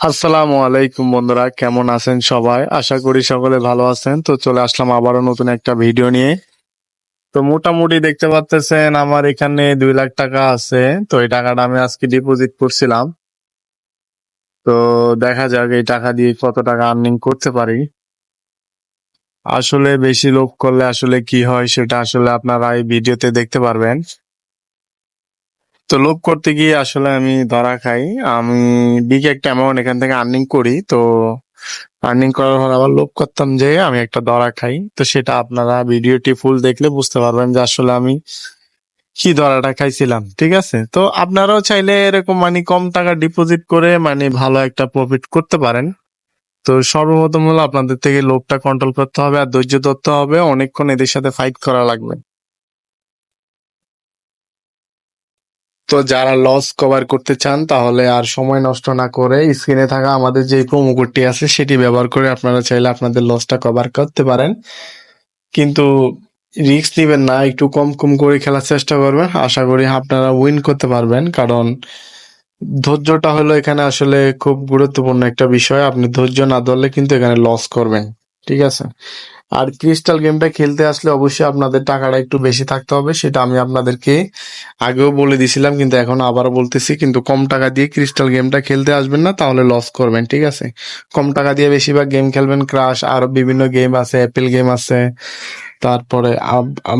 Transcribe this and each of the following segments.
আসসালামু আলাইকুম বন্ধুরা, কেমন আছেন সবাই? আশা করি সকলে ভালো আছেন। তো চলে আসলাম আবারও নতুন একটা ভিডিও নিয়ে। তো মোটামুটি দেখতে পাচ্তেছেন, আমার এখানে দুই লাখ টাকা আছে। তো এই টাকাটা আমি আজকে ডিপোজিট করছিলাম। তো দেখা যাক এই টাকা দিয়ে কত টাকা আর্নিং করতে পারি। আসলে বেশি লোভ করলে আসলে কি হয়, সেটা আসলে আপনারা এই ভিডিওতে দেখতে পারবেন। তো লোভ করতে গিয়ে আসলে আমি ধরা খাই। আমি বিগ একটা অ্যামাউন্ট এখান থেকে আর্নিং করি, তো আর্নিং করার পর আবার লোভ করতাম যে আমি একটা ধরা খাই। তো সেটা আপনারা ভিডিওটি ফুল দেখলে বুঝতে পারবেন যে আসলে আমি কি ধরাটা খাইছিলাম, ঠিক আছে? তো আপনারাও চাইলে এরকম মানে কম টাকা ডিপোজিট করে মানে ভালো একটা প্রফিট করতে পারেন। তো সর্বপ্রথম হলো আপনাদের থেকে লোভটা কন্ট্রোল করতে হবে আর ধৈর্য ধরতে হবে। অনেকক্ষণ এদের সাথে ফাইট করা লাগবে। তো যারা লস কভার করতে চান, তাহলে আর সময় নষ্ট না করে স্ক্রিনে থাকা আমাদের যে প্রোমো কোডটি আছে, সেটি ব্যবহার করে আপনারা চাইলে আপনাদের লসটা কভার করতে পারেন। কিন্তু রিস্ক নেবেন না, একটু কম কম করে খেলার চেষ্টা করবেন। আশা করি আপনারা উইন করতে পারবেন, কারণ ধৈর্যটা হলো এখানে আসলে খুব গুরুত্বপূর্ণ একটা বিষয়। আপনি ধৈর্য না ধরলে কিন্তু এখানে লস করবেন, ঠিক আছে? আর ক্রিস্টাল গেমটা খেলতে আসলে অবশ্যই আপনাদের টাকাটা একটু বেশি থাকতে হবে, সেটা আমি আপনাদেরকে আগেও বলে দিছিলাম, কিন্তু এখন আবারও বলতেছি, কিন্তু কম টাকা দিয়ে ক্রিস্টাল গেমটা খেলতে আসবেন না, তাহলে লস করবেন, ঠিক আছে? কম টাকা দিয়ে বেশিরভাগ গেম খেলবেন ক্রাশ আরও বিভিন্ন গেম আছে অ্যাপেল গেম আছে, তারপরে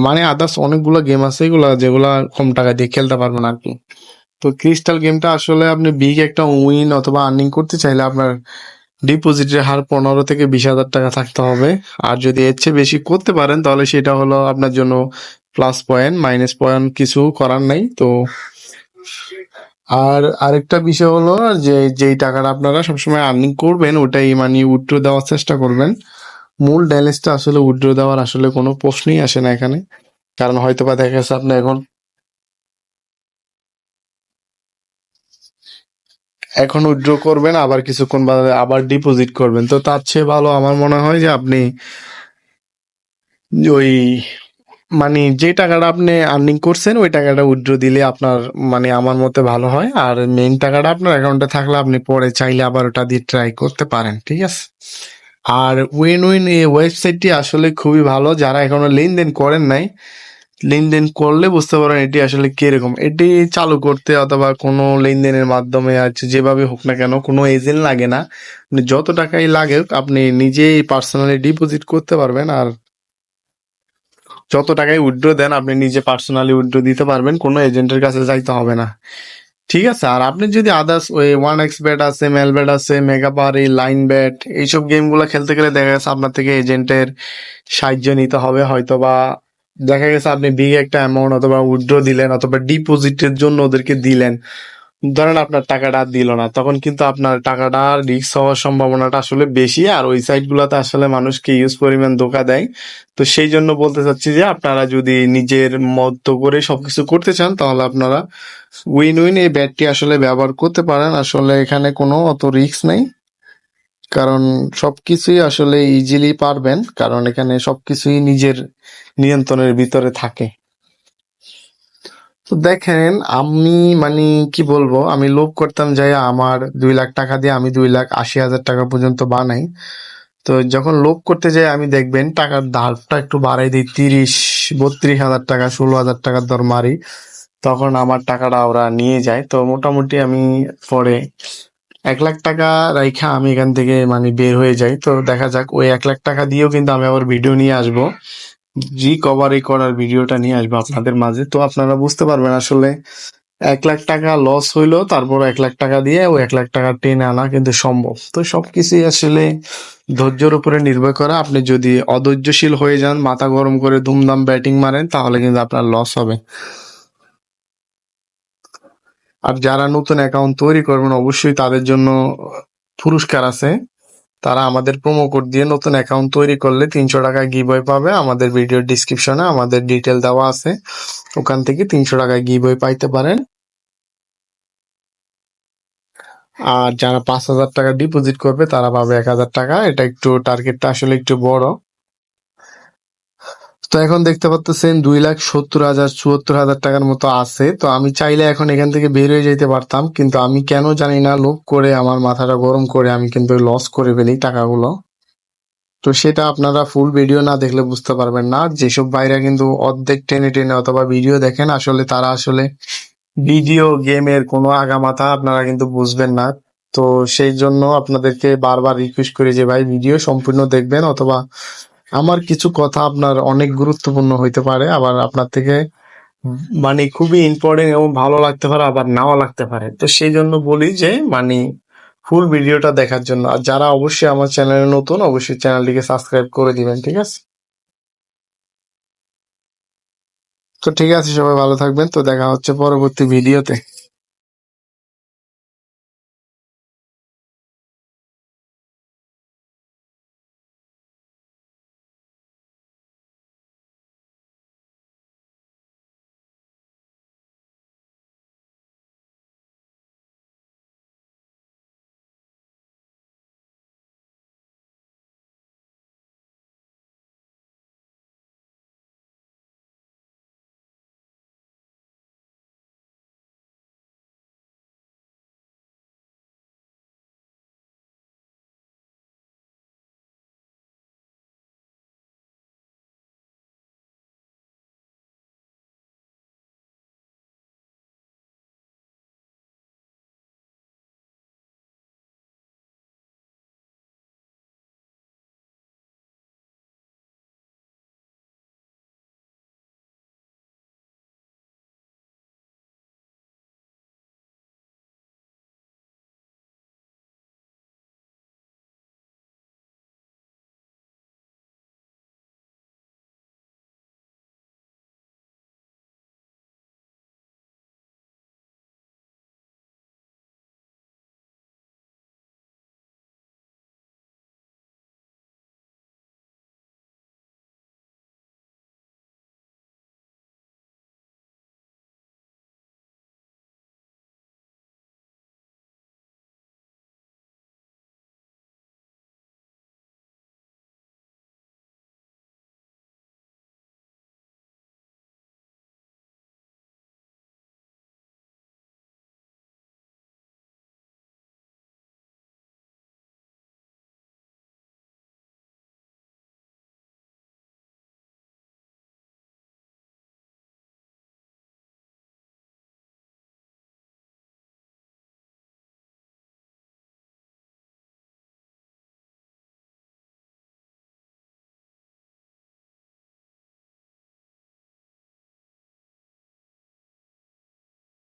মানে আদার্স অনেকগুলো গেম আছে, এগুলা যেগুলা কম টাকা দিয়ে খেলতে পারবেন আর কি। তো ক্রিস্টাল গেমটা আসলে আপনি বিগ একটা উইন অথবা আর্নিং করতে চাইলে আপনার ডিপোজিটের হার পনেরো থেকে বিশ হাজার টাকা থাকতে হবে। আর যদি এর চেয়ে বেশি করতে পারেন, তাহলে সেটা হলো আপনার জন্য প্লাস পয়েন্ট মাইনাস পয়েন্ট কিছু করার নাই। তো আর আরেকটা বিষয় হলো যে, যেই টাকাটা আপনারা সবসময় আর্নিং করবেন, ওটাই মানে উইথড্র দেওয়ার চেষ্টা করবেন। মূল ব্যালেন্সটা আসলে উইথড্র দেওয়ার আসলে কোনো প্রশ্নই আসে না এখানে। কারণ হয়তো বা দেখা গেছে আপনি এখন এখন উইথড্র করবেন, আবার কিছুক্ষণ বাদে আবার ডিপোজিট করবেন। তো তার চেয়ে ভালো আমার মনে হয় যে আপনি ওই মানে যে টাকাটা আপনি আর্নিং করছেন, ওই টাকাটা উইথড্র দিলে আপনার মানে আমার মতে ভালো হয়। আর মেইন টাকাটা আপনার অ্যাকাউন্টে থাকলে আপনি পরে চাইলে আবার ওটা দিয়ে ট্রাই করতে পারেন, ঠিক আছে? আর উইন উইন এই ওয়েবসাইটটি আসলে খুবই ভালো। যারা এখনও লেনদেন করেন নাই লেনদেন করলে বুঝতে পারেন এটি আসলে কীরকম। এটি চালু করতে অথবা কোনো লেনদেনের মাধ্যমে আছে যেভাবে হোক না কেন কোনো এজেন্ট লাগে না। যত টাকাই লাগে আপনি নিজেই পার্সোনালি ডিপোজিট করতে পারবেন আর যত টাকায় উইথড্র দেন, আপনি নিজে পার্সোনালি উইথড্র দিতে পারবেন, কোনো এজেন্টের কাছে যাইতে হবে না। ঠিক আছে, আর আপনি যদি আদার্স ওই ওয়ান এক্স ব্যাট আছে মেল ব্যাট আছে মেগা এই লাইন ব্যাট এইসব গেমগুলো খেলতে গেলে দেখা গেছে আপনার থেকে এজেন্টের সাহায্য নিতে হবে হয়তো বা দেখা গেছে আপনি বিগ একটা অ্যামাউন্ট অথবা উইথড্র দিলেন অথবা ডিপোজিটের জন্য ওদেরকে দিলেন। ধরেন আপনার টাকাটা দিল না, তখন কিন্তু আপনার টাকাটা রিক্স হওয়ার সম্ভাবনাটা আসলে বেশি, আর ওই সাইট গুলাতে আসলে মানুষকে ইউজ পরিমাণ ধোকা দেয়। তো সেই জন্য বলতে চাচ্ছি যে আপনারা যদি নিজের মতো করে সবকিছু করতে চান, তাহলে আপনারা উইন উইন এই ব্যাটটি আসলে ব্যবহার করতে পারেন। আসলে এখানে কোনো অত রিস্ক নেই। কারণ সবকিছুই আসলে ইজিলি পারবেন, কারণ এখানে সবকিছুই নিজের নিয়ন্ত্রণের ভিতরে থাকে। তো দেখেন, আমি মানে কি বলব, আমি লোভ করতাম যাই আমার দুই লাখ টাকা দিয়ে আমি দুই লাখ আশি হাজার টাকা পর্যন্ত বানাই। তো যখন লোভ করতে যাই, আমি দেখবেন টাকার ধারটা একটু বাড়াই দিই, তিরিশ, বত্রিশ হাজার টাকা, ষোলো হাজার টাকার দর মারি। তখন আমার টাকাটা ওরা নিয়ে যায়। তো মোটামুটি আমি পরে এক লাখ টাকা রাইখা আমি এখান থেকে মানে বের হয়ে যাই। তো দেখা যাক, ওই এক লাখ টাকা দিয়েও কিন্তু আমি আবার ভিডিও নিয়ে আসব। রিকভারি করার ভিডিওটা নিয়ে আসব আপনাদের মাঝে। তো আপনারা বুঝতে পারবেন আসলে এক লাখ টাকা লস হইল, তারপর এক লাখ টাকা দিয়ে ওই এক লাখ টাকা টেনে আনা কিন্তু সম্ভব। তো সবকিছুই আসলে ধৈর্যের উপরে নির্ভর করে। আপনি যদি অধৈর্যশীল হয়ে যান, মাথা গরম করে ধুমধাম ব্যাটিং মারেন, তাহলে কিন্তু আপনার লস হবে। আর যারা নতুন অ্যাকাউন্ট তৈরি করবেন, অবশ্যই তাদের জন্য পুরস্কার আছে। তারা আমাদের প্রোমো কোড দিয়ে নতুন অ্যাকাউন্ট তৈরি করলে তিনশো টাকা গিভওয়ে পাবে। আমাদের ভিডিও ডিসক্রিপশনে আমাদের ডিটেল দেওয়া আছে। ওখান থেকে তিনশো টাকা গিভওয়ে পাইতে পারেন। আর যারা পাঁচ হাজার টাকা ডিপোজিট করবে, তারা পাবে এক হাজার টাকা। এটা একটু টার্গেটটা আসলে একটু বড়। তো এখন দেখতে পাচ্ছেন দুই লাখ সত্তর হাজার চুয়াত্তর হাজার টাকার মতো আছে। তো আমি চাইলে এখন এখান থেকে বের হয়ে যেতে পারতাম, কিন্তু আমি কেন জানি না, লোভ করে আমার মাথাটা গরম করে আমি কিন্তু লস করে ফেলি টাকাগুলো। তো সেটা আপনারা ফুল ভিডিও না দেখলে বুঝতে পারবেন না। যেসব বাইরে কিন্তু অর্ধেক টেনে টেনে অথবা ভিডিও দেখেন, আসলে তারা আসলে ভিডিও গেমের কোনো আগামাথা আপনারা কিন্তু বুঝবেন না। তো সেই জন্য আপনাদেরকে বারবার রিকোয়েস্ট করি যে, ভাই ভিডিও সম্পূর্ণ দেখবেন অথবা আমার কিছু কথা আপনার অনেক গুরুত্বপূর্ণ হইতে পারে, আবার আপনার থেকে মানে খুবই ইম্পর্টেন্ট এবং ভালো লাগতে পারে, আবার নাও লাগতে পারে। তো সেই জন্য বলি যে মানে ফুল ভিডিওটা দেখার জন্য, আর যারা অবশ্যই আমার চ্যানেলে নতুন, অবশ্যই চ্যানেলটিকে সাবস্ক্রাইব করে দিবেন, ঠিক আছে? তো ঠিক আছে, সবাই ভালো থাকবেন, তো দেখা হচ্ছে পরবর্তী ভিডিওতে।